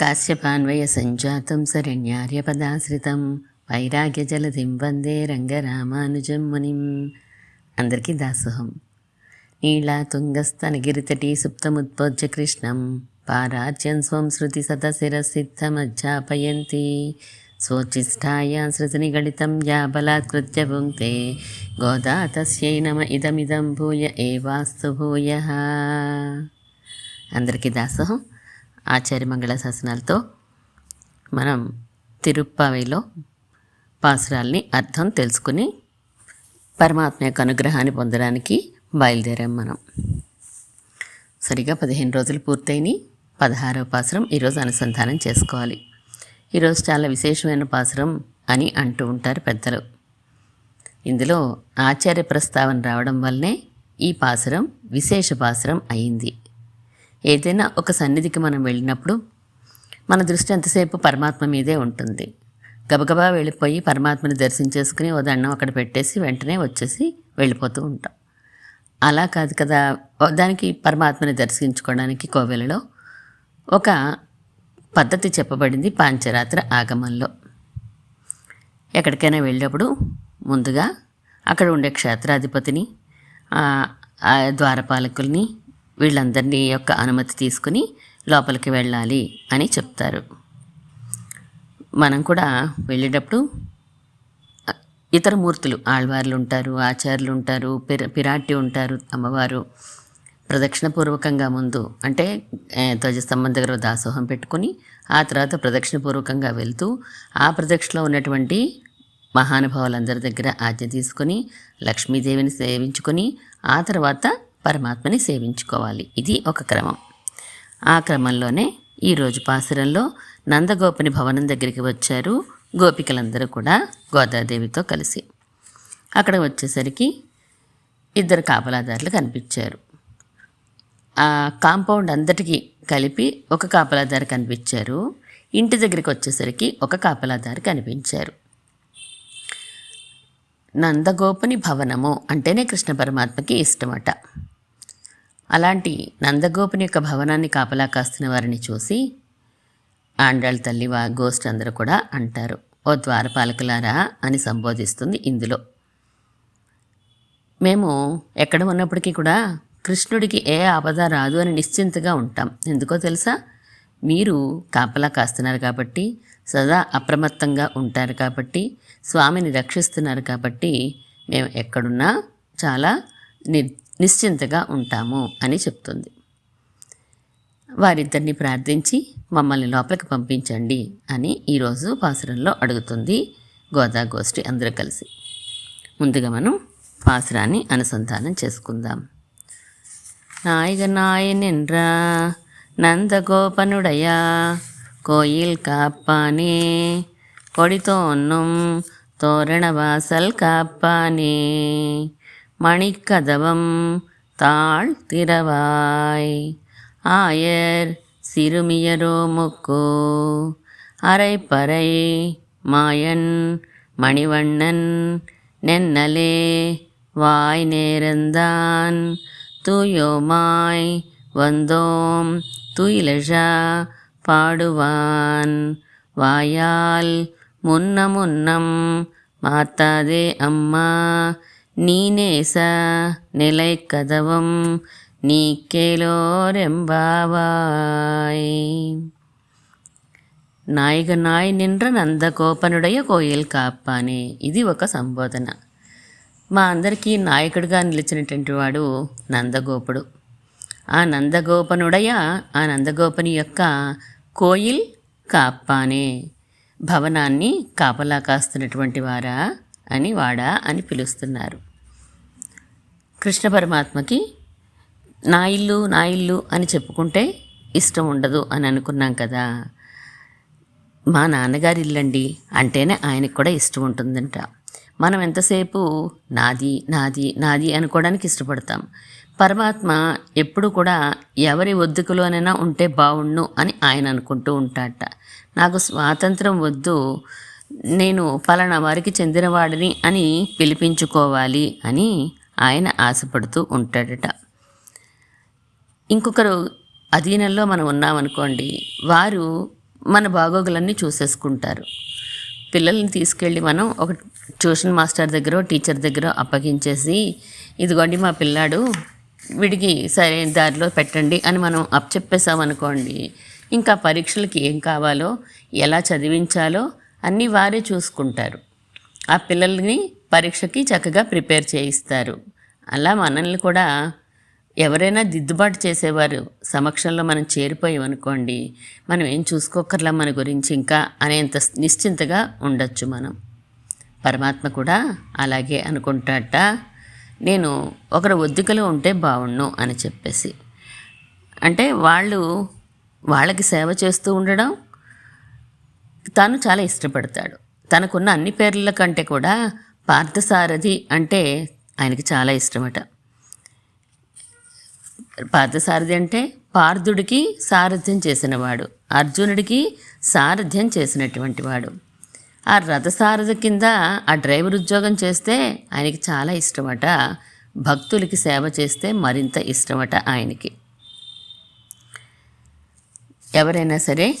కాశ్యపాన్వయ సంజాతం శరణ్యార్యపదాశ్రితం వైరాగ్యజలధిం వందే రంగరామానుజం మునిం అందరికీ దాసోహం. నీళా తుంగస్తనగిరితటి సుప్తముత్పోజ్య కృష్ణం పారాజ్యం స్వం శృతి సతశిరసిద్ధమజ్జాపయంతి స్వోచ్చిష్టాయాం శృతినిగళితం యా బలాత్కృత్య భుంక్తే గోదా తస్యై నమ ఇదమిదం భూయ ఏవాస్తు భూయ। అందరికీ దాసోహం. ఆచార్య మంగళ శాసనాలతో మనం తిరుప్పావిలో పాసురాల్ని అర్థం తెలుసుకుని పరమాత్మ యొక్క అనుగ్రహాన్ని పొందడానికి బయలుదేరాం మనం. సరిగా పదిహేను రోజులు పూర్తయినాయి. పదహారవ పాసురం ఈరోజు అనుసంధానం చేసుకోవాలి. ఈరోజు చాలా విశేషమైన పాసురం అని అంటూ ఉంటారు పెద్దలు. ఇందులో ఆచార్య ప్రస్తావన రావడం వల్లనే ఈ పాసురం విశేష పాసురం అయింది. ఏదైనా ఒక సన్నిధికి మనం వెళ్ళినప్పుడు మన దృష్టి ఎంతసేపు పరమాత్మ మీదే ఉంటుంది. గబగబా వెళ్ళిపోయి పరమాత్మని దర్శించేసుకుని ఓ దండం అక్కడ పెట్టేసి వెంటనే వచ్చేసి వెళ్ళిపోతూ ఉంటాం. అలా కాదు కదా దానికి పరమాత్మని దర్శించుకోవడానికి కోవెలలో ఒక పద్ధతి చెప్పబడింది పాంచరాత్ర ఆగమంలో. ఎక్కడికైనా వెళ్ళినప్పుడు ముందుగా అక్కడ ఉండే క్షేత్రాధిపతిని ఆ ద్వారపాలకుల్ని వీళ్ళందరినీ యొక్క అనుమతి తీసుకుని లోపలికి వెళ్ళాలి అని చెప్తారు. మనం కూడా వెళ్ళేటప్పుడు ఇతర మూర్తులు ఆళ్వార్లు ఉంటారు ఆచార్యులు ఉంటారు పిర పిరాటి ఉంటారు అమ్మవారు. ప్రదక్షిణపూర్వకంగా ముందు అంటే ధ్వజస్తంభం దగ్గర దాసోహం పెట్టుకుని ఆ తర్వాత ప్రదక్షిణపూర్వకంగా వెళ్తూ ఆ ప్రదక్షిణలో ఉన్నటువంటి మహానుభావులందరి దగ్గర ఆజ్ఞ తీసుకొని లక్ష్మీదేవిని సేవించుకొని ఆ తర్వాత పరమాత్మని సేవించుకోవాలి. ఇది ఒక క్రమం. ఆ క్రమంలోనే ఈరోజు పాసురంలో నందగోపిని భవనం దగ్గరికి వచ్చారు గోపికలందరూ కూడా గోదాదేవితో కలిసి. అక్కడ వచ్చేసరికి ఇద్దరు కాపలాదారులు కనిపించారు. ఆ కాంపౌండ్ అంతటికి కలిపి ఒక కాపలాదారు కనిపించారు. ఇంటి దగ్గరికి వచ్చేసరికి ఒక కాపలాదారు కనిపించారు. నందగోపుని భవనము అంటేనే కృష్ణ పరమాత్మకి ఇష్టమట. అలాంటి నందగోపుని యొక్క భవనాన్ని కాపలా కాస్తున్న వారిని చూసి ఆండాళ్ళ తల్లి వా గోస్ట్ అందరూ కూడా అంటారు ఓ ద్వారపాలకులారా అని సంబోధిస్తుంది ఇందులో. మేము ఎక్కడ ఉన్నప్పటికీ కూడా కృష్ణుడికి ఏ ఆపద రాదు అని నిశ్చింతగా ఉంటాం. ఎందుకో తెలుసా? మీరు కాపలా కాస్తున్నారు కాబట్టి సదా అప్రమత్తంగా ఉంటారు కాబట్టి స్వామిని రక్షిస్తున్నారు కాబట్టి మేము ఎక్కడున్నా చాలా ని నిశ్చింతగా ఉంటాము అని చెప్తుంది వారిద్దరిని ప్రార్థించి మమ్మల్ని లోపలికి పంపించండి అని ఈరోజు పాసురంలో అడుగుతుంది గోదా గోష్ఠి అందరూ కలిసి ముందుగా మనం పాసురాన్ని అనుసంధానం చేసుకుందాం நாயக நாயனென்ற நந்தகோபனுடையா கோயில் காப்பானே கொடி தோன்னும் தோரண வாசல் காப்பானே மணிக்கதவம் தாழ் திறவாய். ஆயர் சிறுமியரோ முக்கோ. அரைப்பறை மாயன் மணிவண்ணன் நென்னலே வாய் நேர்ந்தான். தூயோமாய் வந்தோம் துயிலஷா பாடுவான். வாயால் முன்ன முன்னம் மாத்தாதே அம்மா. நீ நேச நிலை கதவம் நீக்கேலோரெம்பாவாய் నాయక నాయ నిండ్ర నందగోపనుడయ కోయిల్ కాపానే ఇది ఒక సంబోధన మా అందరికీ నాయకుడిగా నిలిచినటువంటి వాడు నందగోపుడు ఆ నందగోపనుడయ ఆ నందగోపని యొక్క కోయిల్ కాపానే భవనాన్ని కాపలా కాస్తున్నటువంటి వారా అని వాడా అని పిలుస్తున్నారు కృష్ణ పరమాత్మకి నా ఇల్లు నా ఇల్లు అని చెప్పుకుంటే ఇష్టం ఉండదు అని అనుకున్నాం కదా. మా నాన్నగారి ఇల్లండి అంటేనే ఆయనకు కూడా ఇష్టం ఉంటుందంట. మనం ఎంతసేపు నాది నాది నాది అనుకోవడానికి ఇష్టపడతాం. పరమాత్మ ఎప్పుడు కూడా ఎవరి ఒద్దుకులోనైనా ఉంటే బావుణ్ణు అని ఆయన అనుకుంటూ ఉంటాట. నాకు స్వాతంత్రం వద్దు నేను ఫలానా వారికి చెందినవాడిని అని పిలిపించుకోవాలి అని ఆయన ఆశపడుతూ ఉంటాడట. ఇంకొకరు అధీనంలో మనం ఉన్నామనుకోండి వారు మన బాగోగులన్నీ చూసేసుకుంటారు. పిల్లల్ని తీసుకెళ్ళి మనం ఒక ట్యూషన్ మాస్టర్ దగ్గర టీచర్ దగ్గర అప్పగించేసి ఇదిగోండి మా పిల్లాడు విడిగి సరైన దారిలో పెట్టండి అని మనం అప్పచెప్పేసామనుకోండి ఇంకా పరీక్షలకి ఏం కావాలో ఎలా చదివించాలో అన్నీ వారే చూసుకుంటారు. ఆ పిల్లల్ని పరీక్షకి చక్కగా ప్రిపేర్ చేయిస్తారు. అలా మనల్ని కూడా ఎవరైనా దిద్దుబాటు చేసేవారు సమక్షంలో మనం చేరిపోయామనుకోండి మనం ఏం చూసుకోకర్లా మన గురించి ఇంకా అనేంత నిశ్చింతగా ఉండొచ్చు మనం. పరమాత్మ కూడా అలాగే అనుకుంటాట నేను ఒకరు ఒద్దికలో ఉంటే బాగుండు అని చెప్పేసి. అంటే వాళ్ళు వాళ్ళకి సేవ చేస్తూ ఉండడం తాను చాలా ఇష్టపడతాడు. తనకున్న అన్ని పేర్ల కంటే కూడా పార్థసారథి అంటే ఆయనకి చాలా ఇష్టమట. పార్థసారథి అంటే పార్థుడికి సారథ్యం చేసినవాడు అర్జునుడికి సారథ్యం చేసినటువంటి వాడు. ఆ రథసారథి కింద ఆ డ్రైవర్ ఉద్యోగం చేస్తే ఆయనకి చాలా ఇష్టమట. భక్తులకి సేవ చేస్తే మరింత ఇష్టమట ఆయనకి. ఎవరైనా సరే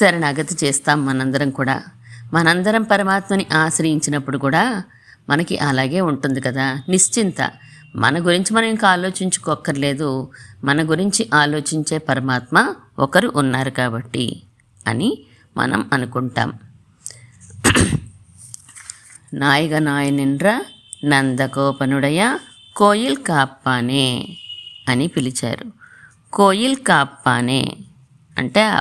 శరణాగతి చేస్తాం మనందరం కూడా. మనందరం పరమాత్మని ఆశ్రయించినప్పుడు కూడా మనకి అలాగే ఉంటుంది కదా. నిశ్చింత. మన గురించి మనం ఇంకా ఆలోచించుకోక్కర్లేదు. మన గురించి ఆలోచించే పరమాత్మ ఒకరు ఉన్నారు కాబట్టి అని మనం అనుకుంటాం. నాయగ నాయనిండ్ర నందకోపనుడయ కోయిల్ కాప్పానే అని పిలిచారు. కోయిల్ కాప్పానే అంటే ఆ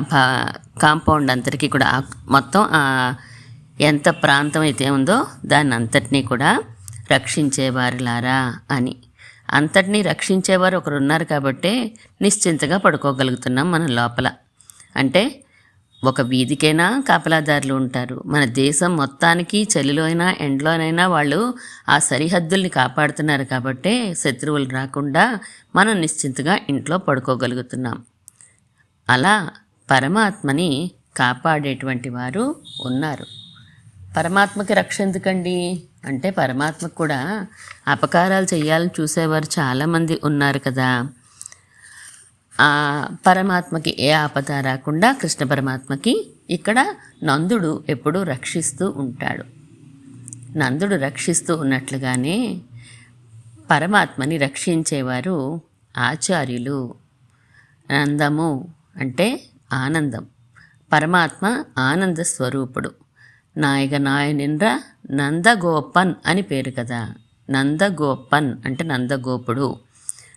కాంపౌండ్ అంతటికీ కూడా మొత్తం ఆ ఎంత ప్రాంతం అయితే ఉందో దాన్ని అంతటినీ కూడా రక్షించేవారులారా అని. అంతటినీ రక్షించేవారు ఒకరు ఉన్నారు కాబట్టే నిశ్చింతగా పడుకోగలుగుతున్నాం మన లోపల. అంటే ఒక వీధికైనా కాపలాదారులు ఉంటారు. మన దేశం మొత్తానికి చలిలో అయినా ఎండలోనైనా వాళ్ళు ఆ సరిహద్దుల్ని కాపాడుతున్నారు కాబట్టే శత్రువులు రాకుండా మనం నిశ్చింతగా ఇంట్లో పడుకోగలుగుతున్నాం. అలా పరమాత్మని కాపాడేటువంటి వారు ఉన్నారు. పరమాత్మకి రక్ష ఎందుకండి? అంటే పరమాత్మకు కూడా అపకారాలు చేయాలని చూసేవారు చాలామంది ఉన్నారు కదా. ఆ పరమాత్మకి ఏ ఆపద రాకుండా కృష్ణ పరమాత్మకి ఇక్కడ నందుడు ఎప్పుడూ రక్షిస్తూ ఉంటాడు. నందుడు రక్షిస్తూ ఉన్నట్లుగానే పరమాత్మని రక్షించేవారు ఆచార్యులు. నందము అంటే ఆనందం. పరమాత్మ ఆనంద స్వరూపుడు. నాయక నాయనింద్ర నందగోపన్ అని పేరు కదా. నందగోపన్ అంటే నందగోపుడు.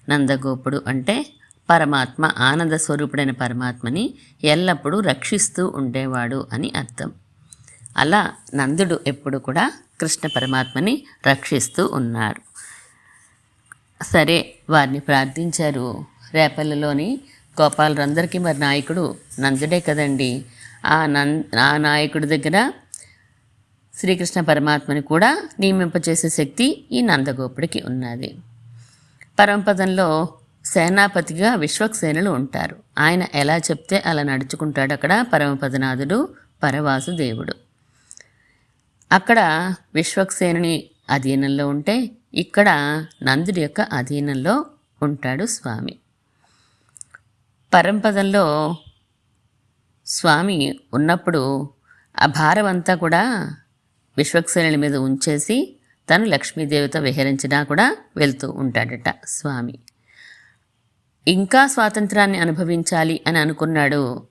నందగోపుడు అంటే పరమాత్మ ఆనంద స్వరూపుడైన పరమాత్మని ఎల్లప్పుడూ రక్షిస్తూ ఉండేవాడు అని అర్థం. అలా నందుడు ఎప్పుడు కూడా కృష్ణ పరమాత్మని రక్షిస్తూ ఉన్నారు. సరే వారిని ప్రార్థించారు. రేపల్లలోని గోపాలరందరికీ మరి నాయకుడు నందుడే కదండి. ఆ నం ఆ నాయకుడి దగ్గర శ్రీకృష్ణ పరమాత్మని కూడా నియమింపచేసే శక్తి ఈ నందగోపుడికి ఉన్నది. పరమపదంలో సేనాపతిగా విశ్వక్సేనులు ఉంటారు. ఆయన ఎలా చెప్తే అలా నడుచుకుంటాడు అక్కడ పరమపదనాథుడు పరవాసు దేవుడు అక్కడ విశ్వక్సేనుని అధీనంలో ఉంటే ఇక్కడ నందుడి యొక్క అధీనంలో ఉంటాడు స్వామి. పరంపదంలో స్వామి ఉన్నప్పుడు ఆ భారమంతా కూడా విశ్వక్సేనుల మీద ఉంచేసి తను లక్ష్మీదేవితో విహరించినా కూడా వెళ్తూ ఉంటాడట స్వామి. ఇంకా స్వాతంత్రాన్ని అనుభవించాలి అని అనుకున్నాడు.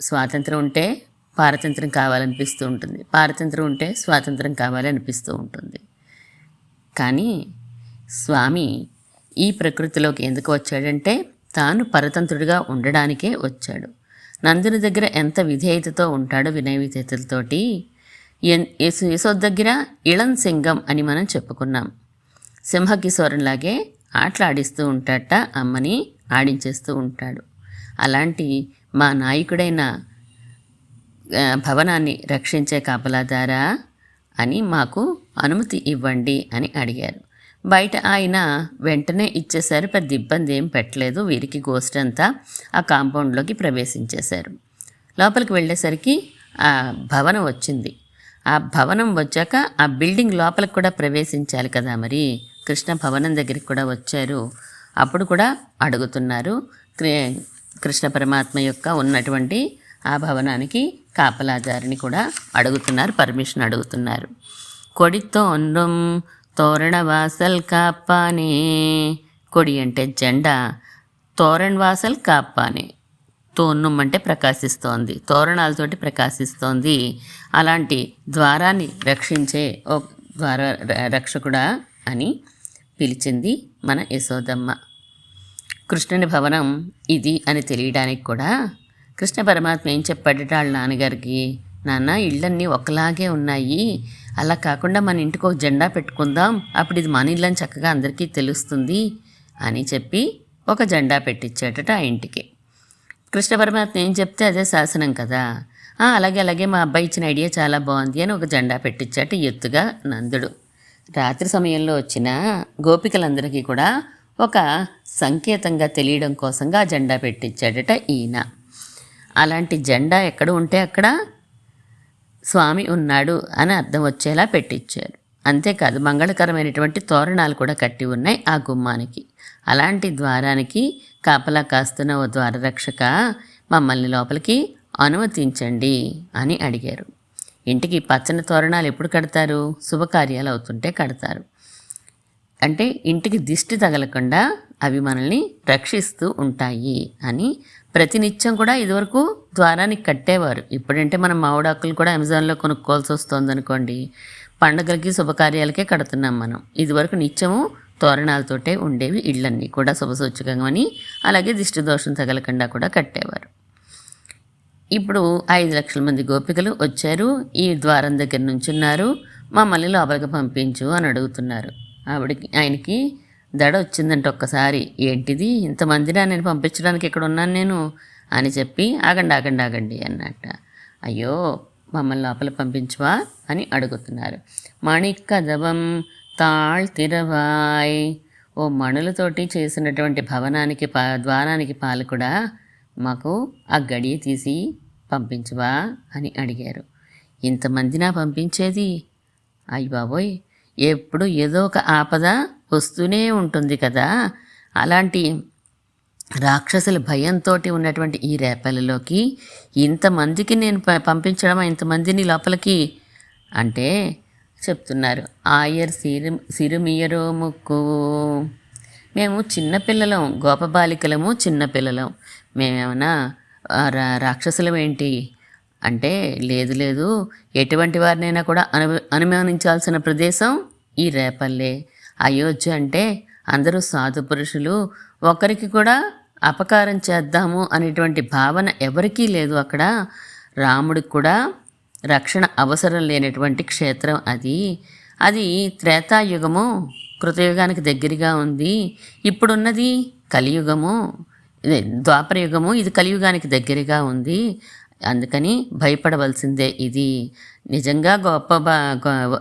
స్వాతంత్రం ఉంటే పారతంత్రం కావాలనిపిస్తూ ఉంటుంది. పారతంత్రం ఉంటే స్వాతంత్రం కావాలనిపిస్తూ ఉంటుంది. కానీ స్వామి ఈ ప్రకృతిలోకి ఎందుకు వచ్చాడంటే తాను పరతంత్రుడిగా ఉండడానికే వచ్చాడు. నందుని దగ్గర ఎంత విధేయతతో ఉంటాడో వినయ విధేయతలతోటి యశోద్ దగ్గర ఇళం సింగం అని మనం చెప్పుకున్నాం. సింహకిశోరంలాగే ఆటలాడిస్తూ ఉంటాట అమ్మని ఆడించేస్తూ ఉంటాడు. అలాంటి మా నాయకుడైన భవనాన్ని రక్షించే కాపలాదారా అని మాకు అనుమతి ఇవ్వండి అని అడిగారు. బయట ఆయన వెంటనే ఇచ్చేశారు పెద్ద ఇబ్బంది ఏం పెట్టలేదు వీరికి గోస్ట్ అంతా ఆ కాంపౌండ్లోకి ప్రవేశించేశారు. లోపలికి వెళ్ళేసరికి ఆ భవనం వచ్చింది. ఆ భవనం వచ్చాక ఆ బిల్డింగ్ లోపలికి కూడా ప్రవేశించాలి కదా మరి. కృష్ణ భవనం దగ్గరికి కూడా వచ్చారు. అప్పుడు కూడా అడుగుతున్నారు క్రి- కృష్ణ పరమాత్మ యొక్క ఉన్నటువంటి ఆ భవనానికి కాపలాదారిని కూడా అడుగుతున్నారు పర్మిషన్ అడుగుతున్నారు. కొడితో తోరణ వాసల్ కాపానే కొడి అంటే జెండా. తోరణ్ వాసల్ కాపానే తోన్నం అంటే ప్రకాశిస్తోంది. తోరణాలతోటి ప్రకాశిస్తోంది. అలాంటి ద్వారాన్ని రక్షించే ఓ ద్వార రక్షకుడా అని పిలిచింది మన యశోదమ్మ. కృష్ణుని భవనం ఇది అని తెలియడానికి కూడా కృష్ణ పరమాత్మ ఏం చెప్పాడట వాళ్ళ నాన్నగారికి? నాన్న ఇళ్ళన్నీ ఒకలాగే ఉన్నాయి. అలా కాకుండా మన ఇంటికి ఒక జెండా పెట్టుకుందాం. అప్పుడు ఇది మన ఇళ్ళని చక్కగా అందరికీ తెలుస్తుంది అని చెప్పి ఒక జెండా పెట్టించాడట ఆ ఇంటికి. కృష్ణ పరమాత్మ ఏం చెప్తే అదే శాసనం కదా. "ఆ, అలాగే అలాగే మా అబ్బాయి ఇచ్చిన ఐడియా చాలా బాగుంది అని ఒక జెండా పెట్టించాట ఎత్తుగా నందుడు. రాత్రి సమయంలో వచ్చిన గోపికలందరికీ కూడా ఒక సంకేతంగా తెలియడం కోసంగా ఆ జెండా పెట్టించాడట ఈయన. అలాంటి జెండా ఎక్కడ ఉంటే అక్కడ స్వామి ఉన్నాడు అని అర్థం వచ్చేలా పెట్టించారు. అంతేకాదు మంగళకరమైనటువంటి తోరణాలు కూడా కట్టి ఉన్నాయి ఆ గుమ్మానికి. అలాంటి ద్వారానికి కాపలా కాస్తున్న ఓ ద్వారరక్షక మమ్మల్ని లోపలికి అనుమతించండి అని అడిగారు. ఇంటికి పచ్చని తోరణాలు ఎప్పుడు కడతారు? శుభకార్యాలు అవుతుంటే కడతారు. అంటే ఇంటికి దిష్టి తగలకుండా అవి మనల్ని రక్షిస్తూ ఉంటాయి అని ప్రతినిత్యం కూడా ఇదివరకు ద్వారానికి కట్టేవారు. ఇప్పుడంటే మనం మామిడాకులు కూడా అమెజాన్లో కొనుక్కోవాల్సి వస్తుంది అనుకోండి పండుగలకి శుభకార్యాలకే కడుతున్నాం మనం. ఇదివరకు నిత్యము తోరణాలతోటే ఉండేవి ఇళ్ళన్నీ కూడా శుభసూచకంగాని అలాగే దిష్టి దోషం తగలకుండా కూడా కట్టేవారు. ఇప్పుడు ఐదు లక్షల మంది గోపికలు వచ్చారు. ఈ ద్వారం దగ్గర నుంచున్నారు. మమ్మల్ని లోపలికి పంపించు అని అడుగుతున్నారు. ఆవిడకి ఆయనకి దడ వచ్చిందంటే ఒక్కసారి. ఏంటిది? ఇంతమందినా నేను పంపించడానికి ఇక్కడ ఉన్నాను నేను అని చెప్పి ఆగండి ఆగండి ఆగండి అన్నట్ట. అయ్యో మమ్మల్ని లోపల పంపించవా అని అడుగుతున్నారు. మణికదవం తాళ్ తిరవాయ్. ఓ మణులతోటి చేసినటువంటి భవనానికి పా ద్వారానికి పాలకుడా మాకు ఆ గడియ తీసి పంపించవా అని అడిగారు. ఇంతమందినా పంపించేది? అయ్య బాబోయ్ ఎప్పుడు ఏదో ఒక ఆపద వస్తూనే ఉంటుంది కదా. అలాంటి రాక్షసుల భయంతో ఉన్నటువంటి ఈ రేపలలోకి ఇంతమందికి నేను ప- పంపించడం ఇంతమందిని లోపలికి? అంటే చెప్తున్నారు. ఆయర్ సిరు సిరుమియరో ముక్కు మేము చిన్నపిల్లలం గోపబాలికలము చిన్నపిల్లలం మేమేమన్నా రా రాక్షసులం ఏంటి? అంటే లేదు లేదు. ఎటువంటి వారినైనా కూడా అను అనుమానించాల్సిన ప్రదేశం ఈ రేపల్లే. అయోధ్య అంటే అందరూ సాధు పురుషులు. ఒకరికి కూడా అపకారం చేద్దాము అనేటువంటి భావన ఎవరికీ లేదు అక్కడ. రాముడికి కూడా రక్షణ అవసరం లేనటువంటి క్షేత్రం అది. అది త్రేతాయుగము కృతయుగానికి దగ్గరగా ఉంది. ఇప్పుడున్నది కలియుగము ద్వాపరయుగము ఇది కలియుగానికి దగ్గరగా ఉంది. అందుకని భయపడవలసిందే ఇది. నిజంగా గొప్ప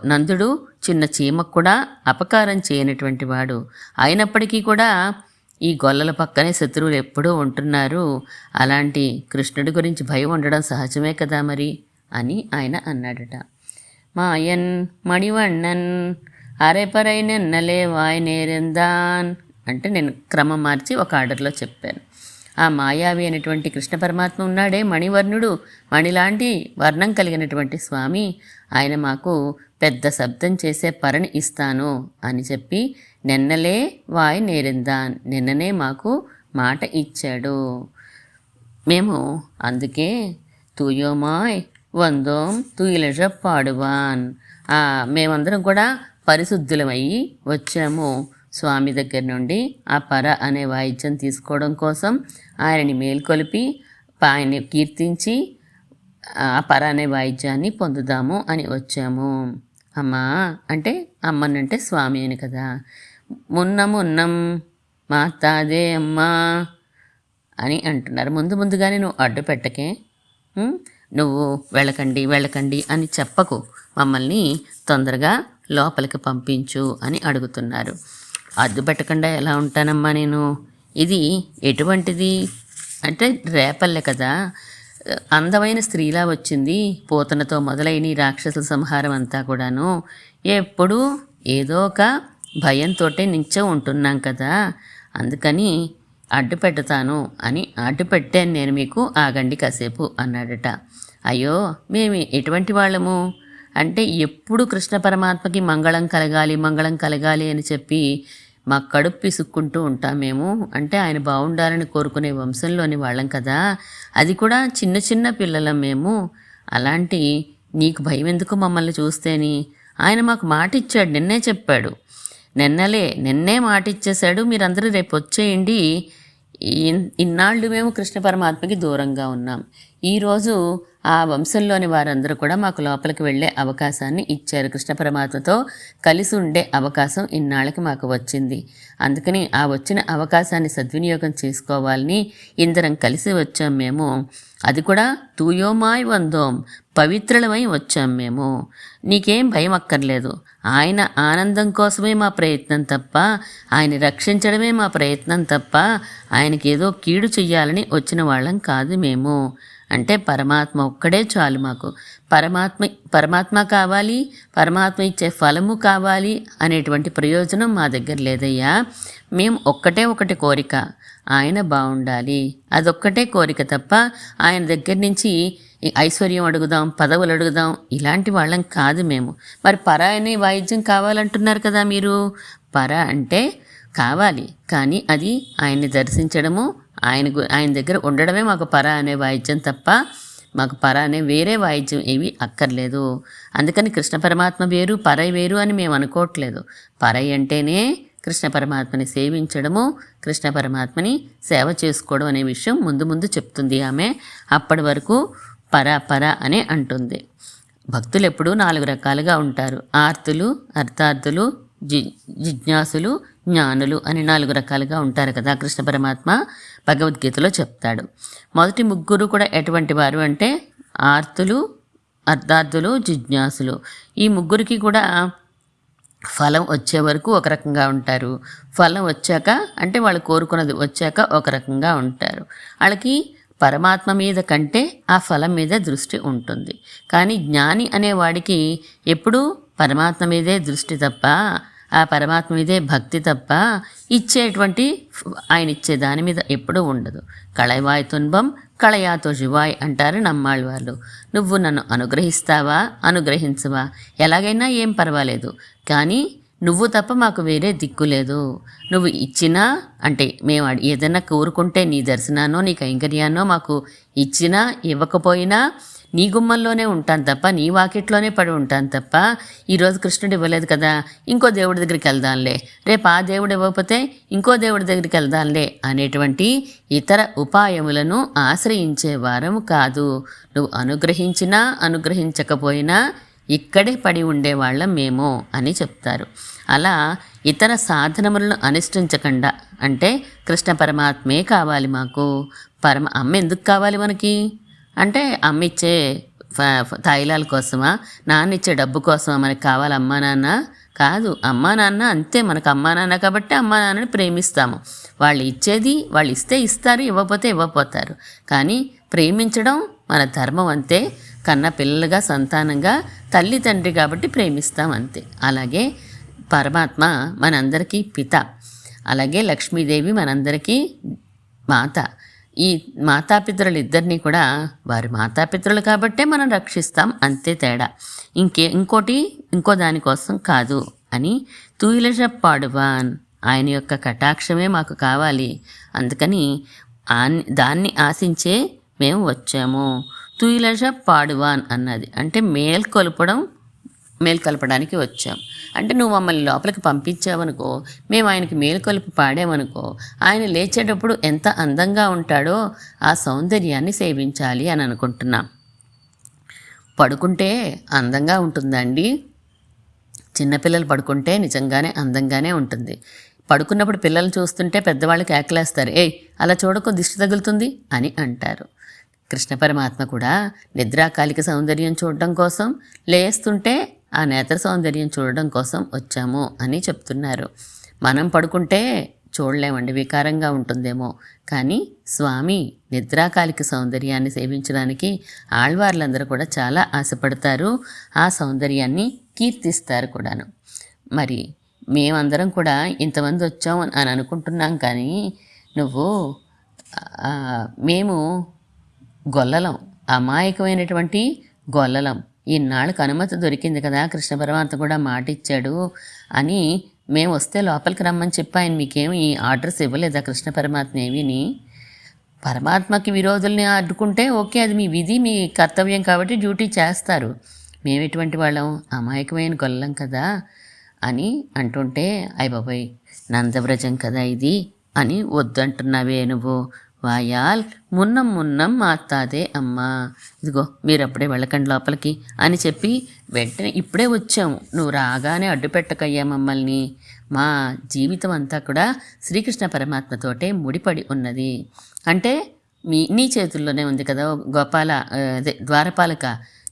నందుడు చిన్న చీమకు కూడా అపకారం చేయనటువంటి వాడు. అయినప్పటికీ కూడా ఈ గొల్లల పక్కనే శత్రువులు ఎప్పుడూ ఉంటున్నారు. అలాంటి కృష్ణుడి గురించి భయం ఉండడం సహజమే కదా మరి. అని ఆయన అన్నాడట. మాయన్ మణివణ్ణన్ అరేపరై నిన్నలే వాయ్ నేరెందాన్ అంటే నేను క్రమం మార్చి ఒక ఆర్డర్లో చెప్పాను. ఆ మాయావి అయినటువంటి కృష్ణ పరమాత్మ ఉన్నాడే మణివర్ణుడు మణిలాంటి వర్ణం కలిగినటువంటి స్వామి ఆయన మాకు పెద్ద శబ్దం చేసే పరని ఇస్తాను అని చెప్పి నిన్నలే వాయ్ నేరిందాన్ నిన్ననే మాకు మాట ఇచ్చాడు. మేము అందుకే తూయోమాయ్ వందోం తుయిలజ పాడువాన్. మేమందరం కూడా పరిశుద్ధులమయ్యి వచ్చాము. స్వామి దగ్గర నుండి ఆ పర అనే వాయిద్యం తీసుకోవడం కోసం ఆయనని మేల్కొలిపి ఆయన్ని కీర్తించి ఆ పర అనే వాయిద్యాన్ని పొందుదాము అని వచ్చాము. అమ్మా అంటే అమ్మనంటే స్వామి అని కదా. మున్నం మున్నం మాతాదే అమ్మా అని అంటున్నారు. ముందు ముందుగానే నువ్వు అడ్డు పెట్టకే. నువ్వు వెళ్ళకండి వెళ్ళకండి అని చెప్పకు. మమ్మల్ని తొందరగా లోపలికి పంపించు అని అడుగుతున్నారు. అద్దు పెట్టకుండా ఎలా ఉంటానమ్మా నేను? ఇది ఎటువంటిది? అంటే రేపల్లె కదా. అందమైన స్త్రీలా వచ్చింది. పూతనతో మొదలైన రాక్షసుల సంహారం అంతా కూడాను ఎప్పుడూ ఏదో ఒక భయంతో నించో ఉంటున్నాం కదా. అందుకని అడ్డు పెడతాను అని అడ్డు పెట్టాను నేను మీకు. ఆగండి కాసేపు అన్నాడట. అయ్యో మేము ఎటువంటి వాళ్ళము? అంటే ఎప్పుడు కృష్ణ పరమాత్మకి మంగళం కలగాలి మంగళం కలగాలి అని చెప్పి మా కడుపు పిసుక్కుంటూ ఉంటాం మేము. అంటే ఆయన బాగుండాలని కోరుకునే వంశంలోని వాళ్ళం కదా. అది కూడా చిన్న చిన్న పిల్లలం మేము. అలాంటి నీకు భయం ఎందుకు మమ్మల్ని చూస్తేని? ఆయన మాకు మాట ఇచ్చాడు నిన్నే చెప్పాడు. నిన్నలే నిన్నే మాట ఇచ్చేశాడు మీరందరూ రేపు వచ్చేయండి ఇన్నాళ్ళు మేము కృష్ణ పరమాత్మకి దూరంగా ఉన్నాం. ఈరోజు ఆ వంశంలోని వారందరూ కూడా మాకు లోపలికి వెళ్ళే అవకాశాన్ని ఇచ్చారు. కృష్ణ పరమాత్మతో కలిసి ఉండే అవకాశం ఇన్నాళ్ళకి మాకు వచ్చింది. అందుకని ఆ వచ్చిన అవకాశాన్ని సద్వినియోగం చేసుకోవాలని ఇందరం కలిసి వచ్చాం మేము. అది కూడా తూయోమాయ్ వందోం పవిత్రులమై వచ్చాం మేము. నీకేం భయం అక్కర్లేదు. ఆయన ఆనందం కోసమే మా ప్రయత్నం తప్ప ఆయన రక్షించడమే మా ప్రయత్నం తప్ప ఆయనకి ఏదో కీడు చెయ్యాలని వచ్చిన వాళ్ళం కాదు మేము. అంటే పరమాత్మ ఒక్కడే చాలు మాకు. పరమాత్మ పరమాత్మ కావాలి పరమాత్మ ఇచ్చే ఫలము కావాలి అనేటువంటి ప్రయోజనం మా దగ్గర లేదయ్యా. మేము ఒక్కటే ఒకటి కోరిక. ఆయన బాగుండాలి అదొక్కటే కోరిక తప్ప ఆయన దగ్గర నుంచి ఐశ్వర్యం అడుగుదాం పదవులు అడుగుదాం ఇలాంటి వాళ్ళం కాదు మేము. మరి పర అనే వాయిద్యం కావాలంటున్నారు కదా మీరు? పర అంటే కావాలి. కానీ అది ఆయన్ని దర్శించడము ఆయన గు- ఆయన దగ్గర ఉండడమే మాకు పర అనే వాయిద్యం తప్ప మాకు పర అనే వేరే వాయిద్యం ఏవి అక్కర్లేదు. అందుకని కృష్ణ పరమాత్మ వేరు పరై వేరు అని మేము అనుకోవట్లేదు. పరై అంటేనే కృష్ణ పరమాత్మని సేవించడము కృష్ణ పరమాత్మని సేవ చేసుకోవడం అనే విషయం ముందు ముందు చెప్తుంది ఆమె. అప్పటి వరకు పర పర అనే అంటుంది. భక్తులు ఎప్పుడూ నాలుగు రకాలుగా ఉంటారు. ఆర్తులు అర్థార్థులు జి జిజ్ఞాసులు జ్ఞానులు అని నాలుగు రకాలుగా ఉంటారు కదా కృష్ణ పరమాత్మ భగవద్గీతలో చెప్తాడు. మొదటి ముగ్గురు కూడా ఎటువంటి వారు అంటే ఆర్తులు అర్థార్థులు జిజ్ఞాసులు. ఈ ముగ్గురికి కూడా ఫలం వచ్చే వరకు ఒక రకంగా ఉంటారు. ఫలం వచ్చాక అంటే వాళ్ళు కోరుకున్నది వచ్చాక ఒక రకంగా ఉంటారు. వాళ్ళకి పరమాత్మ మీద కంటే ఆ ఫలం మీద దృష్టి ఉంటుంది. కానీ జ్ఞాని అనేవాడికి ఎప్పుడూ పరమాత్మ మీదే దృష్టి తప్ప ఆ పరమాత్మ మీదే భక్తి తప్ప ఇచ్చేటువంటి ఆయన ఇచ్చే దాని మీద ఎప్పుడూ ఉండదు. కళవాయ్ తున్బం కళయాతో శివాయ్ అంటారు నమ్మాళ్ళు వాళ్ళు నువ్వు నన్ను అనుగ్రహిస్తావా? అనుగ్రహించవా? ఎలాగైనా ఏం పర్వాలేదు. కానీ నువ్వు తప్ప మాకు వేరే దిక్కు లేదు. నువ్వు ఇచ్చినా అంటే మేము ఏదైనా కోరుకుంటే నీ దర్శనానో నీ కైంకర్యానో మాకు ఇచ్చినా ఇవ్వకపోయినా నీ గుమ్మంలోనే ఉంటాను తప్ప నీ వాకిట్లోనే పడి ఉంటాను తప్ప ఈరోజు కృష్ణుడు ఇవ్వలేదు కదా ఇంకో దేవుడి దగ్గరికి వెళ్దాంలే. రేపు ఆ దేవుడు ఇవ్వకపోతే ఇంకో దేవుడి దగ్గరికి వెళ్దాంలే అనేటువంటి ఇతర ఉపాయములను ఆశ్రయించే వారము కాదు. నువ్వు అనుగ్రహించినా అనుగ్రహించకపోయినా ఇక్కడే పడి ఉండేవాళ్ళం మేము అని చెప్తారు. అలా ఇతర సాధనములను అనుష్ఠించకుండా అంటే కృష్ణ పరమాత్మే కావాలి మాకు పరమ అమ్మ ఎందుకు కావాలి మనకి? అంటే అమ్మ ఇచ్చే ఫ- తైలాల కోసమా? నాన్న ఇచ్చే డబ్బు కోసమా మనకి కావాలి అమ్మా నాన్న? కాదు అమ్మా నాన్న అంతే మనకు అమ్మా నాన్న కాబట్టి అమ్మా నాన్నని ప్రేమిస్తాము. వాళ్ళు ఇచ్చేది వాళ్ళు ఇస్తే ఇస్తారు ఇవ్వకపోతే ఇవ్వకపోతారు. కానీ ప్రేమించడం మన ధర్మం అంతే. కన్న పిల్లలుగా సంతానంగా తల్లి తండ్రి కాబట్టి ప్రేమిస్తాం అంతే. అలాగే పరమాత్మ మనందరికీ పిత. అలాగే లక్ష్మీదేవి మనందరికీ మాత. ఈ మాతాపితరులు ఇద్దరిని కూడా వారి మాతాపితరులు కాబట్టే మనం రక్షిస్తాం అంతే తేడా. ఇంకే ఇంకోటి ఇంకో దానికోసం కాదు అని తూయిలజ పాడువాన్ ఆయన యొక్క కటాక్షమే మాకు కావాలి. అందుకని ఆన్- దాన్ని ఆశించే మేము వచ్చాము. తుయిలజ పాడువాన్ అన్నది. అంటే మేల్కొల్పడం మేల్కొల్పడానికి వచ్చాం. అంటే నువ్వు మమ్మల్ని లోపలికి పంపించావనుకో మేము ఆయనకి మేలుకొలుపు పాడామనుకో ఆయన లేచేటప్పుడు ఎంత అందంగా ఉంటాడో ఆ సౌందర్యాన్ని సేవించాలి అని అనుకుంటున్నాం. పడుకుంటే అందంగా ఉంటుందండి. చిన్నపిల్లలు పడుకుంటే నిజంగానే అందంగానే ఉంటుంది. పడుకున్నప్పుడు పిల్లలు చూస్తుంటే పెద్దవాళ్ళు కేకలేస్తారు ఏయ్ అలా చూడకు దిష్టి తగులుతుంది అని అంటారు. కృష్ణ పరమాత్మ కూడా నిద్రాకాలిక సౌందర్యం చూడడం కోసం లేస్తుంటే ఆ నేత్ర సౌందర్యం చూడడం కోసం వచ్చాము అని చెప్తున్నారు. మనం పడుకుంటే చూడలేమండి వికారంగా ఉంటుందేమో. కానీ స్వామి నిద్రాకాలిక సౌందర్యాన్ని సేవించడానికి ఆళ్వార్లందరూ కూడా చాలా ఆశపడతారు ఆ సౌందర్యాన్ని కీర్తిస్తారు కూడాను. మరి మేమందరం కూడా ఇంతమంది వచ్చాం అని అనుకుంటున్నాం కానీ నువ్వు మేము గొల్లలం అమాయకమైనటువంటి గొల్లలం. ఇన్నాళ్ళకు అనుమతి దొరికింది కదా కృష్ణ పరమాత్మ కూడా మాట ఇచ్చాడు అని మేము వస్తే లోపలికి రమ్మని చెప్పి ఆయన మీకేమి ఆర్డర్స్ ఇవ్వలేదా కృష్ణ పరమాత్మ ఏమీని? పరమాత్మకి విరోధుల్ని అడ్డుకుంటే ఓకే అది మీ విధి మీ కర్తవ్యం కాబట్టి డ్యూటీ చేస్తారు. మేము ఎటువంటి వాళ్ళం అమాయకమైన గొల్లం కదా అని అంటుంటే అయ్య బాబాయ్ నందవ్రజం కదా ఇది అని వద్దంటున్నావే నువ్వు. వాయాల్ మున్నం మున్నం మాతాదే అమ్మా. ఇదిగో మీరు అప్పుడే వెళ్ళకండి లోపలికి అని చెప్పి వెంటనే ఇప్పుడే వచ్చాము. నువ్వు రాగానే అడ్డు పెట్టకయ్యా మమ్మల్ని. మా జీవితం అంతా కూడా శ్రీకృష్ణ పరమాత్మతోటే ముడిపడి ఉన్నది. అంటే మీ నీ చేతుల్లోనే ఉంది కదా గోపాల అదే ద్వారపాలక.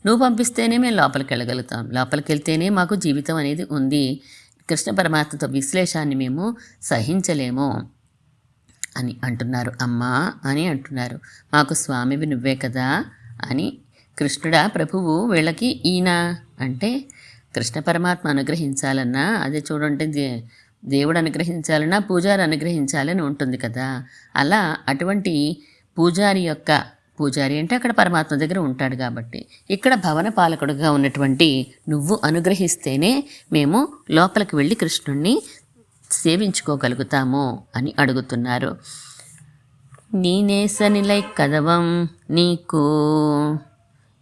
నువ్వు పంపిస్తేనే మేము లోపలికి వెళ్ళగలుగుతాం. లోపలికి వెళ్తేనే మాకు జీవితం అనేది ఉంది. కృష్ణ పరమాత్మతో విశ్లేషాన్ని మేము సహించలేము. అని అంటున్నారు. అమ్మా అని అంటున్నారు. మాకు స్వామివి నువ్వే కదా అని కృష్ణుడా ప్రభువు వీళ్ళకి ఈయన అంటే కృష్ణ పరమాత్మ అనుగ్రహించాలన్నా అదే చూడండి దే- దేవుడు అనుగ్రహించాలన్నా పూజారి అనుగ్రహించాలని ఉంటుంది కదా. అలా అటువంటి పూజారి యొక్క పూజారి అంటే అక్కడ పరమాత్మ దగ్గర ఉంటాడు కాబట్టి ఇక్కడ భవన పాలకుడుగా ఉన్నటువంటి నువ్వు అనుగ్రహిస్తేనే మేము లోపలికి వెళ్ళి కృష్ణుణ్ణి సేవించుకోగలుగుతాము అని అడుగుతున్నారు. నీనేసనిలై కదవం నీకు.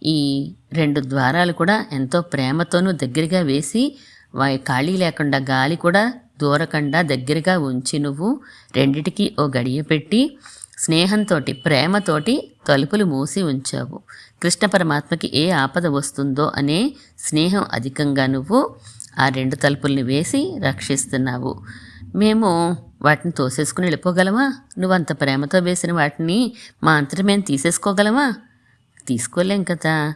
ఈ రెండు ద్వారాలు కూడా ఎంతో ప్రేమతోనూ దగ్గరగా వేసి వాయి ఖాళీ లేకుండా గాలి కూడా దూరకుండా దగ్గరగా ఉంచి నువ్వు రెండిటికి ఓ గడియ పెట్టి స్నేహంతోటి ప్రేమతోటి తలుపులు మూసి ఉంచావు. కృష్ణ పరమాత్మకి ఏ ఆపద వస్తుందో అనే స్నేహం అధికంగా నువ్వు ఆ రెండు తలుపుల్ని వేసి రక్షిస్తున్నావు. మేము వాటిని తోసేసుకుని వెళ్ళిపోగలమా? నువ్వు అంత ప్రేమతో వేసిన వాటిని మా అంతటి మేము తీసేసుకోగలమా? తీసుకోలేం కదా.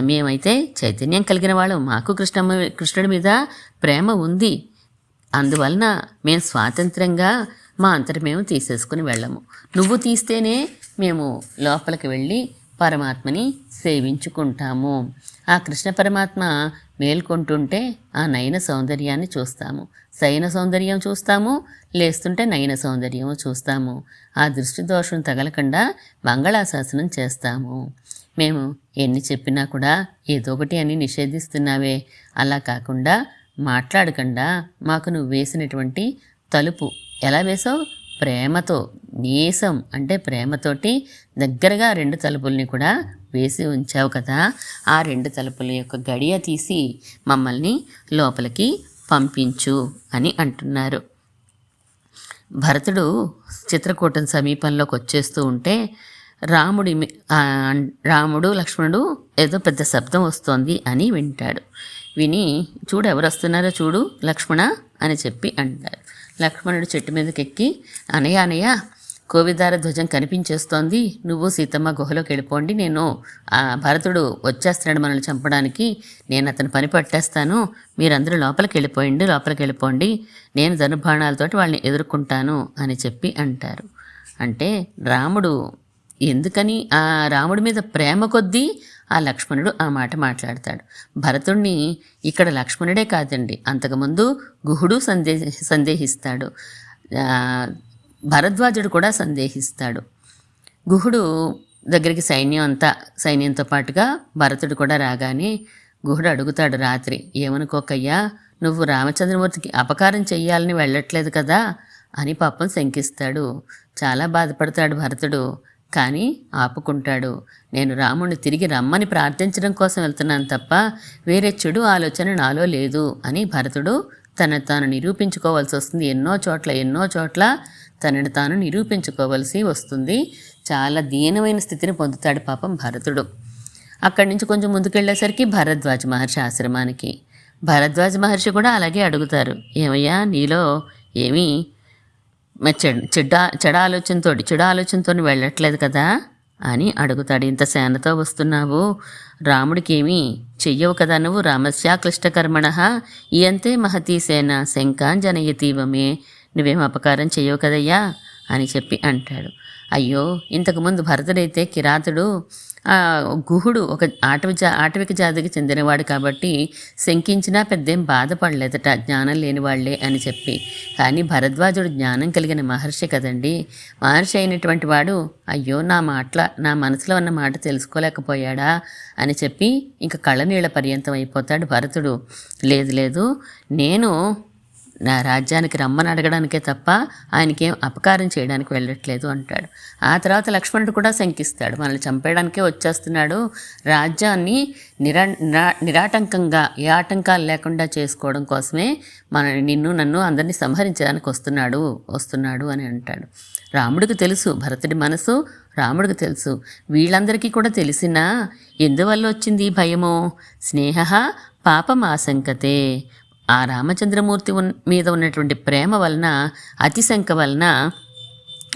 మేమైతే చైతన్యం కలిగిన వాళ్ళం. మాకు కృష్ణ కృష్ణుడి మీద ప్రేమ ఉంది. అందువలన మేము స్వాతంత్రంగా మా అంతటి మేము తీసేసుకుని వెళ్ళము. నువ్వు తీస్తేనే మేము లోపలికి వెళ్ళి పరమాత్మని సేవించుకుంటాము. ఆ కృష్ణ పరమాత్మ మేల్కొంటుంటే ఆ నయన సౌందర్యాన్ని చూస్తాము. శయన సౌందర్యం చూస్తాము లేస్తుంటే నయన సౌందర్యం చూస్తాము. ఆ దృష్టి దోషం తగలకుండా మంగళాశాసనం చేస్తాము. మేము ఎన్ని చెప్పినా కూడా ఏదో ఒకటి అని నిషేధిస్తున్నావే. అలా కాకుండా మాట్లాడకుండా మాకు నువ్వు వేసినటువంటి తలుపు ఎలా వేసావు ప్రేమతో నీసం అంటే ప్రేమతోటి దగ్గరగా రెండు తలుపుల్ని కూడా వేసి ఉంచావు కదా ఆ రెండు తలుపుల యొక్క గడియ తీసి మమ్మల్ని లోపలికి పంపించు అని అంటున్నారు. భరతుడు చిత్రకూటం సమీపంలోకి వచ్చేస్తూ ఉంటే రాముడి రాముడు లక్ష్మణుడు ఏదో పెద్ద శబ్దం వస్తోంది అని వింటాడు. విని చూడు ఎవరు వస్తున్నారో చూడు లక్ష్మణ అని చెప్పి అంటారు. లక్ష్మణుడు చెట్టు మీదకి ఎక్కి అనయ కోవిదార ధ్వజం కనిపించేస్తోంది. నువ్వు సీతమ్మ గుహలోకి వెళ్ళిపోండి. నేను ఆ భరతుడు వచ్చేస్తున్నాడు మనల్ని చంపడానికి. నేను అతను పని పట్టేస్తాను. మీరందరూ లోపలికి వెళ్ళిపోయండి లోపలికి వెళ్ళిపోండి. నేను ధనుబాణాలతోటి వాళ్ళని ఎదుర్కొంటాను అని చెప్పి అంటారు. అంటే రాముడు ఎందుకని? ఆ రాముడి మీద ప్రేమ కొద్దీ ఆ లక్ష్మణుడు ఆ మాట మాట్లాడతాడు. భరతుణ్ణి ఇక్కడ లక్ష్మణుడే కాదండి. అంతకుముందు గుహుడు సందే సందేహిస్తాడు. భరద్వాజుడు కూడా సందేహిస్తాడు. గుహుడు దగ్గరికి సైన్యం అంతా సైన్యంతో పాటుగా భరతుడు కూడా రాగానే గుహుడు అడుగుతాడు రాత్రి ఏమనుకోకయ్యా? నువ్వు రామచంద్రమూర్తికి అపకారం చెయ్యాలని వెళ్ళట్లేదు కదా? అని పాపం శంకిస్తాడు. చాలా బాధపడతాడు భరతుడు. కానీ ఆపుకుంటాడు. నేను రాముణ్ణి తిరిగి రమ్మని ప్రార్థించడం కోసం వెళ్తున్నాను తప్ప వేరే చెడు ఆలోచన నాలో లేదు అని భరతుడు తన తాను నిరూపించుకోవాల్సి వస్తుంది. ఎన్నో చోట్ల ఎన్నో చోట్ల తనని తాను నిరూపించుకోవలసి వస్తుంది. చాలా దీనమైన స్థితిని పొందుతాడు పాపం భరతుడు. అక్కడి నుంచి కొంచెం ముందుకెళ్ళేసరికి భరద్వాజ మహర్షి ఆశ్రమానికి. భరద్వాజ మహర్షి కూడా అలాగే అడుగుతారు. ఏమయ్యా నీలో ఏమీ చెడ్ చెడ్డ చెడ ఆలోచనతో చెడు ఆలోచనతో వెళ్ళట్లేదు కదా? అని అడుగుతాడు. ఇంత సేనతో వస్తున్నావు. రాముడికేమీ చెయ్యవు కదా నువ్వు? రామస్యా క్లిష్టకర్మణ ఇయంతే మహతీ సేన శంకాన్ జనయతీవమే నువ్వేం అపకారం చెయ్యవు కదయ్యా? అని చెప్పి అంటాడు. అయ్యో ఇంతకుముందు భరతుడైతే కిరాతుడు గుహుడు ఒక ఆటవి జా ఆటవిక జాతికి చెందినవాడు కాబట్టి శంకించినా పెద్దేం బాధపడలేదట జ్ఞానం లేనివాళ్ళే అని చెప్పి. కానీ భరద్వాజుడు జ్ఞానం కలిగిన మహర్షి కదండి. మహర్షి అయినటువంటి వాడు అయ్యో నా మాటల నా మనసులో ఉన్న మాట తెలుసుకోలేకపోయాడా అని చెప్పి ఇంకా కళ్ళనీళ్ళ పర్యంతం అయిపోతాడు భరతుడు. లేదు లేదు నేను నా రాజ్యానికి రమ్మని అడగడానికే తప్ప ఆయనకేం అపకారం చేయడానికి వెళ్ళట్లేదు అంటాడు. ఆ తర్వాత లక్ష్మణుడు కూడా శంకిస్తాడు. మనల్ని చంపేయడానికే వచ్చేస్తున్నాడు. రాజ్యాన్ని నిరా నిరాటంకంగా ఏ ఆటంకాలు లేకుండా చేసుకోవడం కోసమే మన నిన్ను నన్ను అందరినీ సంహరించడానికి వస్తున్నాడు వస్తున్నాడు అని అంటాడు. రాముడికి తెలుసు భరతుడి మనసు రాముడికి తెలుసు. వీళ్ళందరికీ కూడా తెలిసినా ఎందువల్ల వచ్చింది భయమో భయము? స్నేహ పాపమాశంకతే ఆ రామచంద్రమూర్తి ఉన్ మీద ఉన్నటువంటి ప్రేమ వలన అతిశంక వలన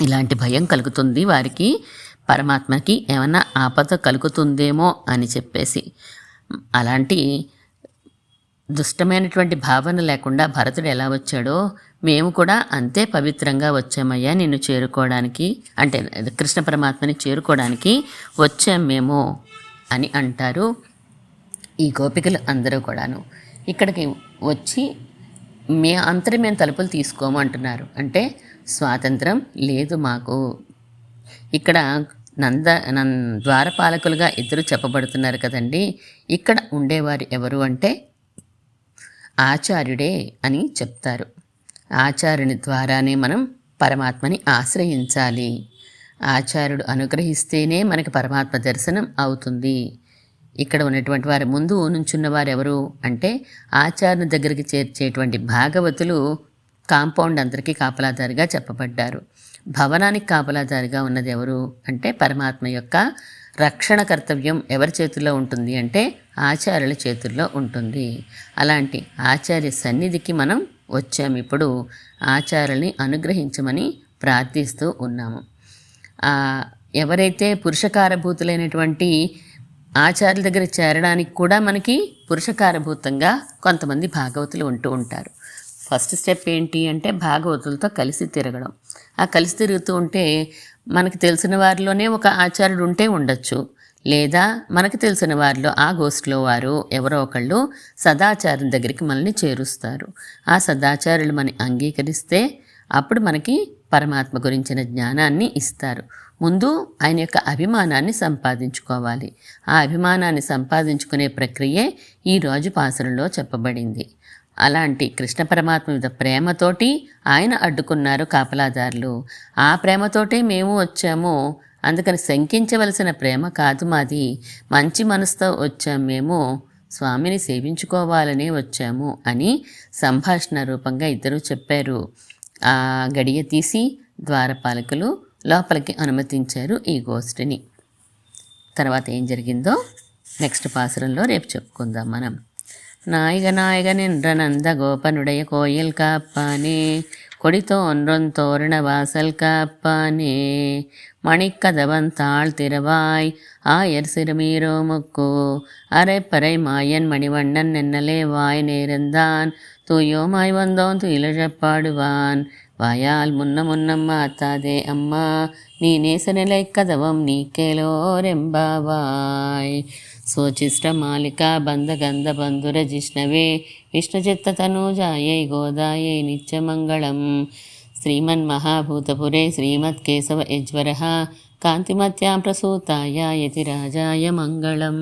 ఇలాంటి భయం కలుగుతుంది వారికి. పరమాత్మకి ఏమన్నా ఆపద కలుగుతుందేమో అని చెప్పేసి. అలాంటి దుష్టమైనటువంటి భావన లేకుండా భరతుడు ఎలా వచ్చాడో మేము కూడా అంతే పవిత్రంగా వచ్చామయ్యా నిన్ను చేరుకోవడానికి అంటే కృష్ణ పరమాత్మని చేరుకోవడానికి వచ్చాం మేము అని అంటారు ఈ గోపికలు అందరూ కూడాను. ఇక్కడికి వచ్చి మే అంతటి మేము తలుపులు తీసుకోము అంటున్నారు. అంటే స్వాతంత్రం లేదు మాకు. ఇక్కడ నంద నన్ ద్వారపాలకులుగా ఇద్దరు చెప్పబడుతున్నారు కదండి. ఇక్కడ ఉండేవారు ఎవరు అంటే ఆచార్యుడే అని చెప్తారు. ఆచార్యుని ద్వారానే మనం పరమాత్మని ఆశ్రయించాలి. ఆచార్యుడు అనుగ్రహిస్తేనే మనకి పరమాత్మ దర్శనం అవుతుంది. ఇక్కడ ఉన్నటువంటి వారి ముందు నుంచున్న వారు ఎవరు అంటే ఆచార్య దగ్గరికి చేర్చేటువంటి భాగవతులు కాంపౌండ్ అందరికీ కాపలాదారిగా చెప్పబడ్డారు. భవనానికి కాపలాదారిగా ఉన్నది ఎవరు అంటే పరమాత్మ యొక్క రక్షణ కర్తవ్యం ఎవరి చేతుల్లో ఉంటుంది అంటే ఆచార్యుల చేతుల్లో ఉంటుంది. అలాంటి ఆచార్య సన్నిధికి మనం వచ్చాము. ఇప్పుడు ఆచార్యుల్ని అనుగ్రహించమని ప్రార్థిస్తూ ఉన్నాము. ఎవరైతే పురుషకారభూతులైనటువంటి ఆచార్యుల దగ్గర చేరడానికి కూడా మనకి పురుషకారభూతంగా కొంతమంది భాగవతులు ఉంటూ ఉంటారు. ఫస్ట్ స్టెప్ ఏంటి అంటే భాగవతులతో కలిసి తిరగడం. ఆ కలిసి తిరుగుతూ ఉంటే మనకి తెలిసిన వారిలోనే ఒక ఆచార్యుడు ఉంటే ఉండొచ్చు. లేదా మనకు తెలిసిన వారిలో ఆ గోష్ఠిలో వారు ఎవరో ఒకళ్ళు సదాచారం దగ్గరికి మనల్ని చేరుస్తారు. ఆ సదాచారులు మనం అంగీకరిస్తే అప్పుడు మనకి పరమాత్మ గురించిన జ్ఞానాన్ని ఇస్తారు. ముందు ఆయన యొక్క అభిమానాన్ని సంపాదించుకోవాలి. ఆ అభిమానాన్ని సంపాదించుకునే ప్రక్రియే ఈ రోజు పాసరంలో చెప్పబడింది. అలాంటి కృష్ణ పరమాత్మ మీద ప్రేమతోటి ఆయన అడ్డుకున్నారు కాపలాదారులు. ఆ ప్రేమతోటే మేము వచ్చాము. అందుకని శంకించవలసిన ప్రేమ కాదు మాది. మంచి మనసుతో వచ్చాము మేము. స్వామిని సేవించుకోవాలనే వచ్చాము అని సంభాషణ రూపంగా ఇద్దరు చెప్పారు. ఆ గడియ తీసి ద్వారపాలకులు లోపలికి అనుమతించారు ఈ గోష్ఠిని తర్వాత ఏం జరిగిందో నెక్స్ట్ పాసురంలో రేపు చెప్పుకుందాం మనం నాయగ నాయగ నిండ్ర నంద గోపనుడయ కోయిల్ కాప్పానే கொடித்தோ ஒன்றொன் தோரண வாசல் காப்பானே மணிக்கதவன் தாழ் திறவாய் ஆயர் சிறுமீரோ முக்கோ அரைப்பறை மாயன் மணிவண்ணன் நென்னலே வாய் நேர்ந்தான் தூயோமாய் வந்தோன் துயிலழப்பாடுவான் వాయాల్ మున్న మున్నమ్మ అత్తాదే అమ్మా నీ నేసనెలై కదవం నీకేలోరెంబావాయ్ సోచిష్ట మాలిక బంధగంధ బంధుర జిష్ణవే విష్ణుచిత్త తనూజాయై గోదాయై నిత్యమంగళం శ్రీమన్మహాభూతపురే శ్రీమత్కేశవ యజ్వర కాంతిమత్యాం ప్రసూతాయ యతిరాజాయ మంగళం